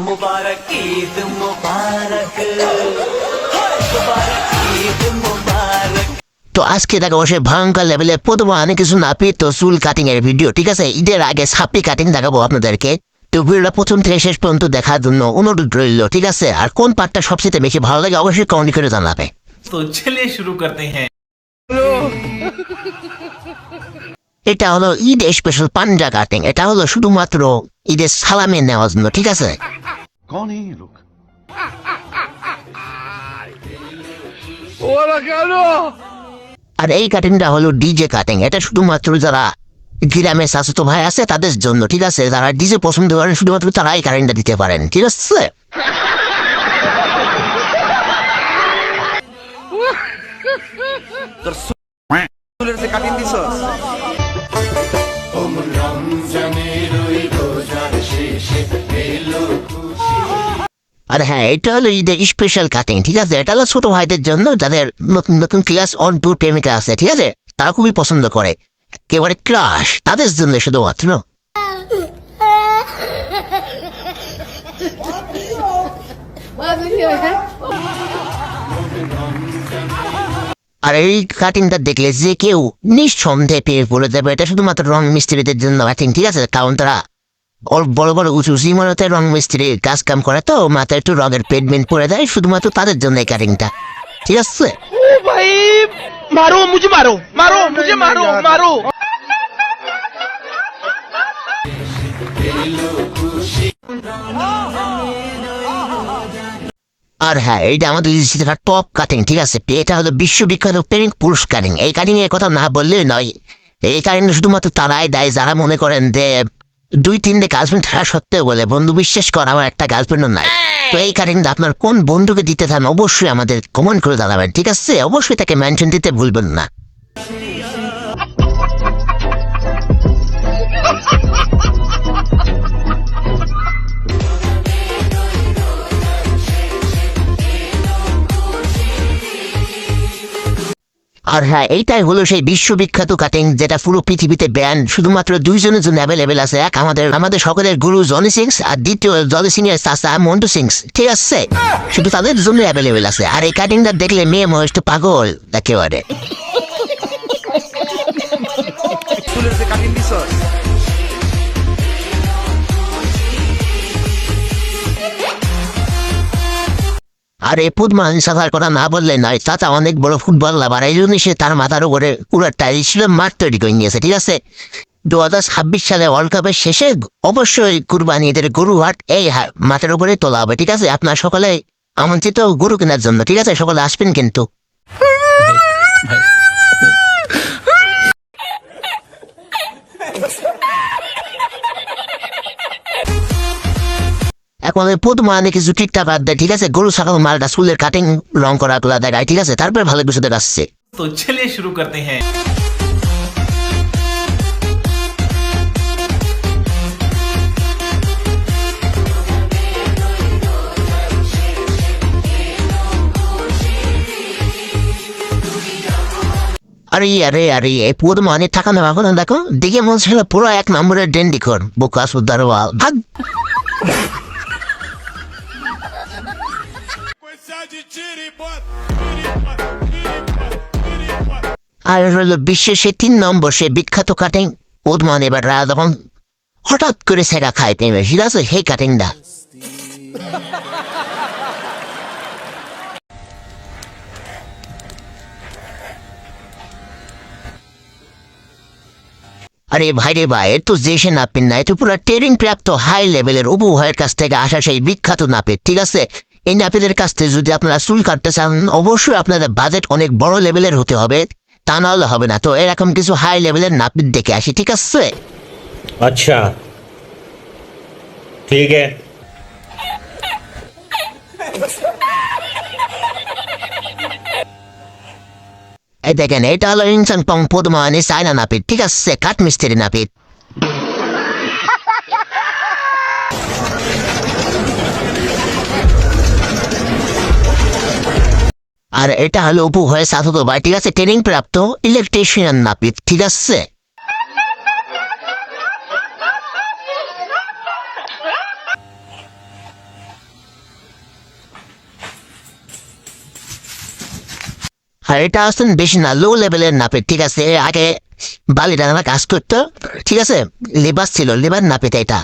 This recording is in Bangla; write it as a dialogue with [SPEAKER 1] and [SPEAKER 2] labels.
[SPEAKER 1] मुबारक ईद मुबारक मुबारक ईद मुबारक
[SPEAKER 2] তো আজকে দেখা বসে ভয়ঙ্কর লেভেলে প্রথম অনেক কিছু নাপিত তো চুল কাটিং এর ভিডিও ঠিক আছে ঈদের আগে সাপি কাটিং দেখাবো আপনাদেরকে তো ভিডিওটা প্রথম থেকে শেষ পর্যন্ত দেখার জন্য অনুরোধ রইল ঠিক আছে আর কোন পার্টটা সবচেয়ে বেশি ভালো লাগে অবশ্যই কমেন্ট করে জানাবে
[SPEAKER 3] तो चलिए शुरू करते हैं
[SPEAKER 2] এটা হলো ঈদ স্পেশাল পাঞ্জা কাটিং এটা হলো শুধুমাত্র ঈদের সালামে নেওয়ার জন্য ঠিক আছে
[SPEAKER 4] कौन है ये लोग
[SPEAKER 2] আর এই কাটিংটা হলো ডিজে কাটিং এটা শুধুমাত্র যারা গ্রামের স্বাস্থ্য ভাই আছে তাদের জন্য ঠিক আছে যারা ডিজে পছন্দ করেন শুধুমাত্র তারা এই কাটিংটা দিতে পারেন ঠিক আছে আর হ্যাঁ এটা হলো ঈদের স্পেশাল কাটিং ঠিক আছে? এটা হলো ছোট ভাইদের জন্য যাদের নতুন নতুন ক্লাস অন টু প্রেমিকা আছে, ঠিক আছে? তারা খুবই পছন্দ করে। একেবারে ক্রাশ তাদের জন্য শুধুমাত্র। আর এই কাটিংটা দেখলে যে কেউ নিঃসন্দেহে পেয়ে পড়ে যাবে এটা শুধুমাত্র রং মিস্ত্রিদের জন্য ঠিক আছে? কারণ তারা বড় বড় উঁচু উঁচু ইমারতে রং মিস্ত্রি কাজ কাম করে তো মাথায় একটু রঙের পেটমেন্ট পরে দেয় শুধুমাত্র তাদের জন্য এই কারেন্টটা ঠিক আছে?
[SPEAKER 5] ভাই মারো মুঝে মারো মারো মুঝে মারো মারো।
[SPEAKER 2] আর হ্যাঁ এইটা আমাদের টপ কাটিং ঠিক আছে? এটা হলো বিশ্ববিখ্যাত পেরিং পুরস্কারিং এই কাটিং এর কথা না বললেই নয়। এই কারণে শুধুমাত্র তারাই দেয় যারা মনে করেন যে দুই তিনটে গার্লফ্রেন্ড থাকা সত্ত্বেও বলে, বন্ধু, বিশ্বাস কর, আমার একটা গার্লফ্রেন্ডও নাই। তো এই কারণে আপনার কোন বন্ধুকে দিতে চান, অবশ্যই আমাদের কমেন্ট করে জানাবেন, ঠিক আছে? অবশ্যই তাকে মেনশন দিতে ভুলবেন না। আর হ্যাঁ এইটাই হলো সেই বিশ্ববিখ্যাত কাটিং, যেটা পুরো পৃথিবীতে ব্যান শুধুমাত্র দুইজনের জন্য অ্যাভেলেবেল আছে এক, আমাদের আমাদের সকলের গুরু জনি সিংস আর দ্বিতীয় জনি সিং এর চাচা মন্টু সিংস। ঠিক আছে? শুধু তাদের জন্য অ্যাভেলেবেল আছে। আর এই কাটিংটা দেখলে মেয়ে মহেশ তো পাগল একেবারে। আর এ পুদমান সাফার কথা না বললে নয়। চাচা অনেক বড় ফুটবল লাভার। এই জন্য সে তার মাথার উপরে পুরো টাইল ছিল মাঠ তৈরি করে নিয়েছে, ঠিক আছে? দু হাজার ছাব্বিশ সালে ওয়ার্ল্ড কাপের শেষে অবশ্যই কুরবানি এদের গরু হাট এই মাঠের উপরে তোলা হবে, ঠিক আছে? আপনার সকলে আমন্ত্রিত গরু কেনার জন্য, ঠিক আছে? সকলে আসবেন কিন্তু। এখন প্রথম মানে কিছু ঠিকঠাক বাদ দেয় ঠিক আছে? গরু ছাগল মালটা চুলের কাটিং রং করা তোলা দেখায় ঠিক আছে? তারপরে ভালো কিছু আসছে
[SPEAKER 3] তো ছেলে শুরু করতে হ্যাঁ।
[SPEAKER 2] আরে আরে আরে এই পুরো মানে দেখো দেখে মনে হচ্ছিল পুরো এক নম্বরের ডেন্ডিখন বোকাস উদ্দারওয়াল আর হলো বিশ্বের সে তিন নম্বর সে বিখ্যাত কাটিং পদ্মান এবার রাজা যখন হঠাৎ করে সেটা খাই পেয়ে ঠিক আছে? সেই আরে ভাই রে ভাই তো দেশে নাপিত না এটা পুরো ট্রেনিং প্রাপ্ত হাই লেভেলের উভয়ের কাছ থেকে আসা সেই বিখ্যাত নাপিত, ঠিক আছে? এই নাপিতের কাছ থেকে যদি আপনারা চুল কাটতে চান অবশ্যই আপনাদের বাজেট অনেক বড় লেভেলের হতে হবে। তা নাহলে হবে না। তো এরকম কিছু হাই লেভেলের নাপিত দেখে আসি ঠিক আছে?
[SPEAKER 6] আচ্ছা। ঠিক
[SPEAKER 2] আছে। দেখেন এটা হলো ইনসান পং পদ্মানি চাইনা নাপিত ঠিক আছে? কাঠ মিস্ত্রি নাপিত। আর এটা হলো অপু হয়ে সাধু ভাই, ঠিক আছে? ট্রেনিং প্রাপ্ত ইলেকট্রিশিয়ান নাপিত, ঠিক আছে? হ্যাঁ, এটা আসতেন বেশি না লো লেভেলের নাপিত, ঠিক আছে? আগে বালিটা আমার কাজ করতো, ঠিক আছে? লেবার ছিল লেবার নাপিত এটা।